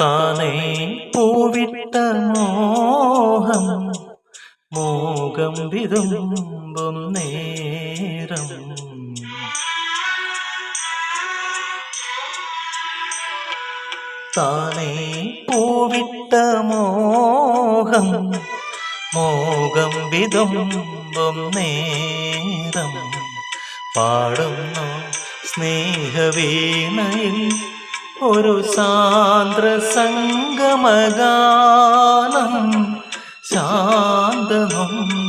താനേ പൂവിട്ട മോഹം മോഹം വിതുമ്പും നേരം. താനേ പൂവിട്ട മോഹം മോഹം വിതുമ്പും നേരം. പാടുന്നു സ്നേഹവീണയിൽ ഒരു സാന്ദ്ര സംഗമഗാനം ശാന്തനൊമ്പരമായി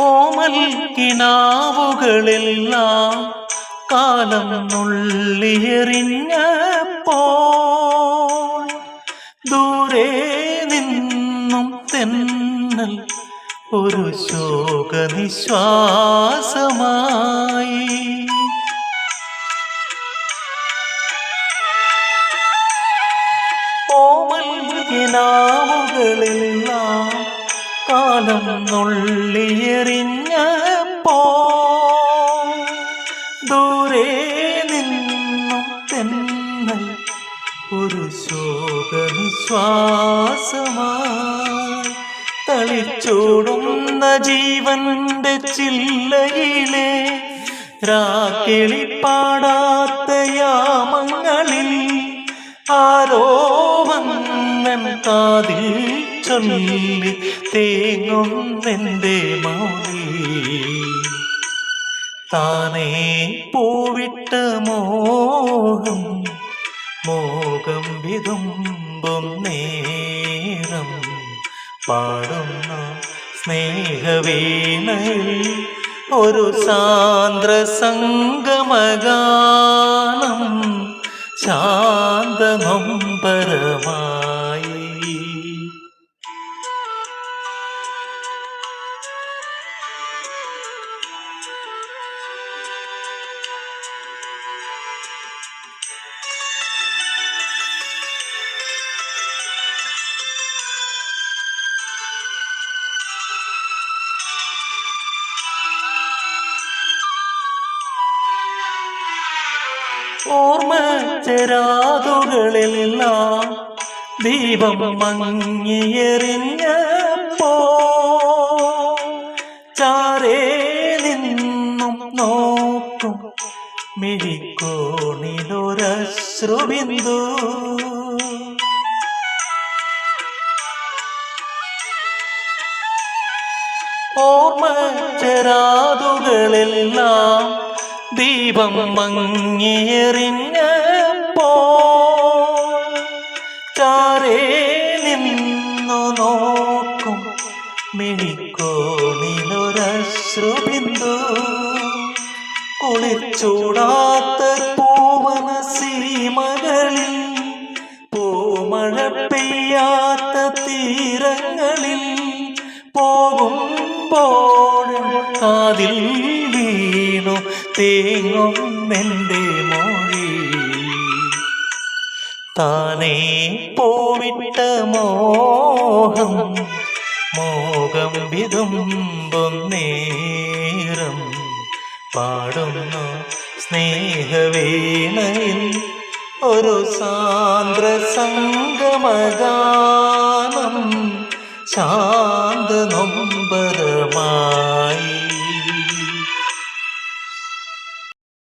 ഓമൽ കിനാവുകളെല്ലാം കാലം നുള്ളിയെറിഞ്ഞപ്പോ ദൂരെ നിന്നും തെന്നൽ ഒരു ശോകനിശ്വാസമായി. ഓമൽ കിനാവുകളെല്ലാം കാലം നുള്ളിയെറിഞ്ഞപ്പോ ദൂരെ നിന്നും തെന്നൽ ഒരു ശോകനിശ്വാസമായി തളിച്ചോടുന്ന ജീവന്റെ ചില്ലയിലെ രാക്കിളി പാടാത്ത യാമങ്ങളിൽ കാതിൽ ചൊല്ലി തേങ്ങുന്നെന്റെ മൗലി. താനേ പൂവിട്ട മോഹം മോഹം വിതുമ്പും നേരം. പാടുന്ന സ്നേഹവീണയിൽ ഒരു സാന്ദ്ര സംഗമഗാനം ശാന്തനൊമ്പരമായി ഓർമ്മ ചെരാതുകളെല്ലാം ദീപം മങ്ങിയെറിഞ്ഞപ്പോ ചാരേ നിന്നും നോക്കും മിഴിക്കോണിലൊരശ്രുബിന്ദു. ഓർമ്മ ചെരാതുകളെല്ലാം ദീപം മങ്ങിയെറിഞ്ഞപ്പോ ചാരേ നിന്നു നോക്കും മിഴിക്കോണിലൊരശ്രുബിന്ദു. കുളിച്ചൂടാത്ത പൂവന സീമകളിൽ പൂമഴ പെയ്യാത്ത തീരങ്ങളിൽ പോകുമ്പോഴും കാതിൽ വീണു തേങ്ങും എന്റെ മൊഴി താനേ പോവിട്ട മോഹം മോഹം വിതുമ്പും നേരം പാടുന്നു സ്നേഹവേണയിൽ ഒരു സാന്ദ്ര സംഗമഗാനം ശാ